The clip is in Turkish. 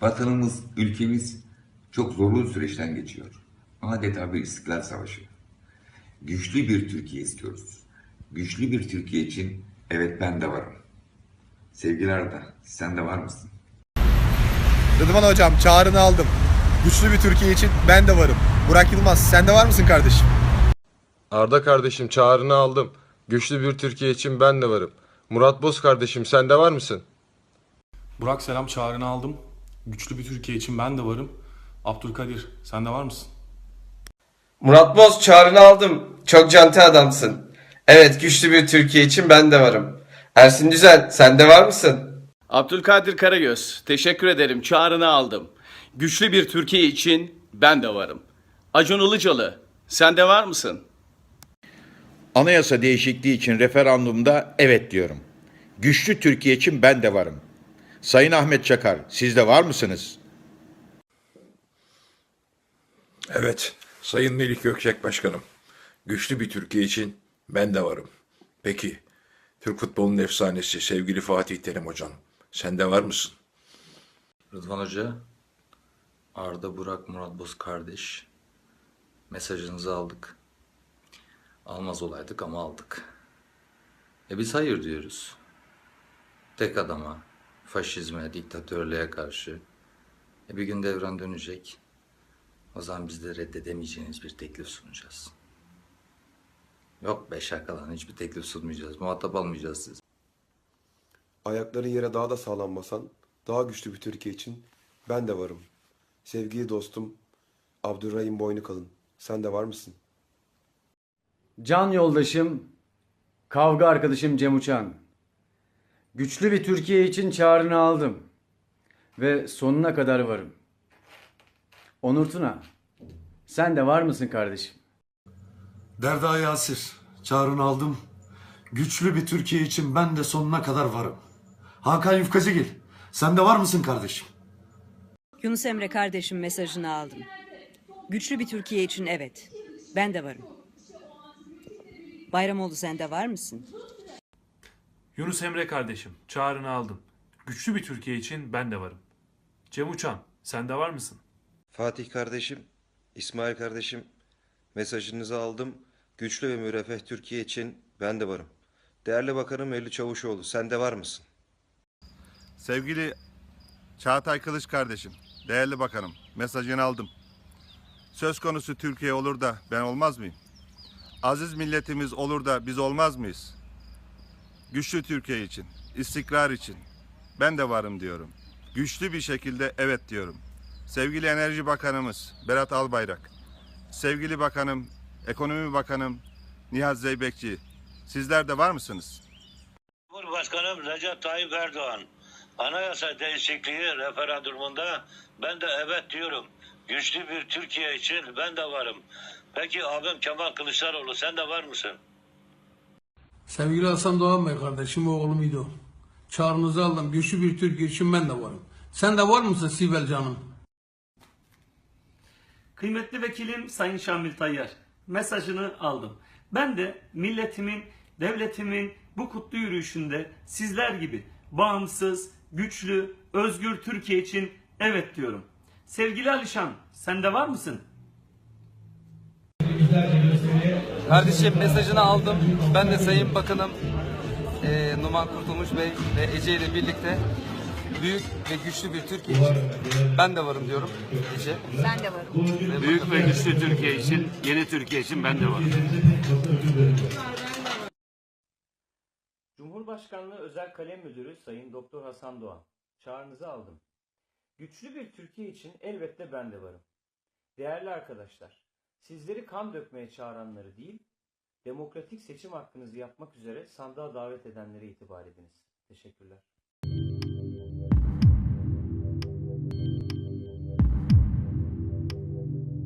Vatanımız, ülkemiz çok zorlu süreçten geçiyor. Adeta bir istiklal savaşı. Güçlü bir Türkiye istiyoruz. Güçlü bir Türkiye için evet ben de varım. Sevgili Arda, sen de var mısın? Rıdvan hocam çağrını aldım. Güçlü bir Türkiye için ben de varım. Burak Yılmaz sen de var mısın kardeşim? Arda kardeşim çağrını aldım. Güçlü bir Türkiye için ben de varım. Murat Boz kardeşim sen de var mısın? Burak selam çağrını aldım. Güçlü bir Türkiye için ben de varım. Abdülkadir sen de var mısın? Murat Boz çağrını aldım. Çok canti adamsın. Evet güçlü bir Türkiye için ben de varım. Ersin Düzen sen de var mısın? Abdülkadir Karagöz, teşekkür ederim. Çağrını aldım. Güçlü bir Türkiye için ben de varım. Acun Ilıcalı, sen de var mısın? Anayasa değişikliği için referandumda evet diyorum. Güçlü Türkiye için ben de varım. Sayın Ahmet Çakar, siz de var mısınız? Evet, Sayın Melik Gökçek Başkanım. Güçlü bir Türkiye için ben de varım. Peki, Türk futbolunun efsanesi sevgili Fatih Terim Hocam, sen de var mısın? Rıdvan Hoca, Arda Burak Murat Boz kardeş. Mesajınızı aldık. Almaz olaydık ama aldık. E biz hayır diyoruz. Tek adama, faşizme, diktatörlüğe karşı. E bir gün devran dönecek. O zaman biz de reddedemeyeceğiniz bir teklif sunacağız. Yok be şakalan hiçbir teklif sunmayacağız. Muhatap almayacağız siz. Ayakların yere daha da sağlam basan, daha güçlü bir Türkiye için ben de varım. Sevgili dostum Abdurrahim Boynukalın, sen de var mısın? Can yoldaşım, kavga arkadaşım Cem Uçan. Güçlü bir Türkiye için çağrını aldım. Ve sonuna kadar varım. Onur Tuna, sen de var mısın kardeşim? Derda Yasir, çağrını aldım. Güçlü bir Türkiye için ben de sonuna kadar varım. Hakan Yufkacıgil, sen de var mısın kardeşim? Yunus Emre kardeşim mesajını aldım. Güçlü bir Türkiye için evet. Ben de varım. Bayramoğlu sen de var mısın? Yunus Emre kardeşim, çağrını aldım. Güçlü bir Türkiye için ben de varım. Cem Uçan, sen de var mısın? Fatih kardeşim, İsmail kardeşim, mesajınızı aldım. Güçlü ve müreffeh Türkiye için ben de varım. Değerli Bakanım Melih Çavuşoğlu, sen de var mısın? Sevgili Çağatay Kılıç kardeşim, değerli bakanım, mesajını aldım. Söz konusu Türkiye olur da ben olmaz mıyım? Aziz milletimiz olur da biz olmaz mıyız? Güçlü Türkiye için, istikrar için ben de varım diyorum. Güçlü bir şekilde evet diyorum. Sevgili Enerji Bakanımız Berat Albayrak, sevgili bakanım, Ekonomi Bakanım Nihat Zeybekçi, sizler de var mısınız? Cumhurbaşkanım Recep Tayyip Erdoğan anayasa değişikliği referandumunda ben de evet diyorum. Güçlü bir Türkiye için ben de varım. Peki abim Kemal Kılıçdaroğlu sen de var mısın? Sevgili Hasan Doğan Bey kardeşim oğlum İdo. Çağrınızı aldım. Güçlü bir Türkiye için ben de varım. Sen de var mısın Sibel canım? Kıymetli vekilim Sayın Şamil Tayyar, mesajını aldım. Ben de milletimin, devletimin bu kutlu yürüyüşünde sizler gibi bağımsız, güçlü, özgür Türkiye için evet diyorum. Sevgili Alişan, sen de var mısın? Kardeşim mesajını aldım. Ben de Sayın Bakanım eee, Numan Kurtulmuş Bey ve Ece ile birlikte büyük ve güçlü bir Türkiye için ben de varım diyorum Ece. Ben de varım. Büyük ve güçlü Türkiye için, yeni Türkiye için ben de varım. Cumhurbaşkanlığı Özel Kalem Müdürü Sayın Doktor Hasan Doğan. Çağrınızı aldım. Güçlü bir Türkiye için elbette ben de varım. Değerli arkadaşlar, sizleri kan dökmeye çağıranları değil, demokratik seçim hakkınızı yapmak üzere sandığa davet edenlere itibar ediniz. Teşekkürler.